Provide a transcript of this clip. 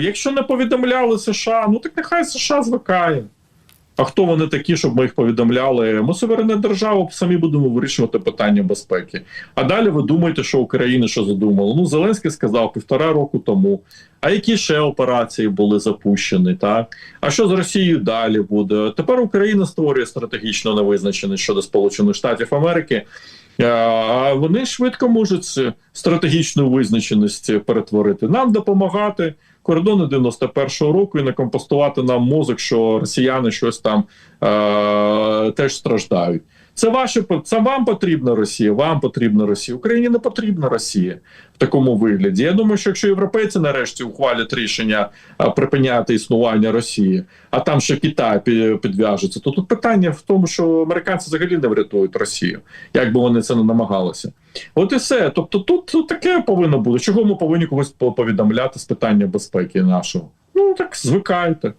Якщо не повідомляли США, ну так нехай США звикає. А хто вони такі, щоб ми їх повідомляли? Ми суверенна держава, самі будемо вирішувати питання безпеки. А далі ви думаєте, що Україна що задумала? Ну, Зеленський сказав півтора року тому. А які ще операції були запущені? Так а що з Росією далі буде? Тепер Україна створює стратегічно невизначеність щодо Сполучених Штатів Америки. Е, А вони швидко можуть стратегічну визначеність перетворити. Нам допомагати кордони 91-го року і не компостувати нам мозок, що росіяни щось там е, теж страждають. Це ваше це вам потрібна Росія, вам потрібна Росія. Україні не потрібна Росія в такому вигляді. Я думаю, що якщо європейці нарешті ухвалять рішення припиняти існування Росії, а там ще Китай підв'яжеться, то тут питання в тому, що американці взагалі не врятують Росію, як би вони це не намагалися. От і все. Тобто, тут, таке повинно бути. Чого ми повинні когось по- повідомляти з питання безпеки нашого? Ну так звикайте.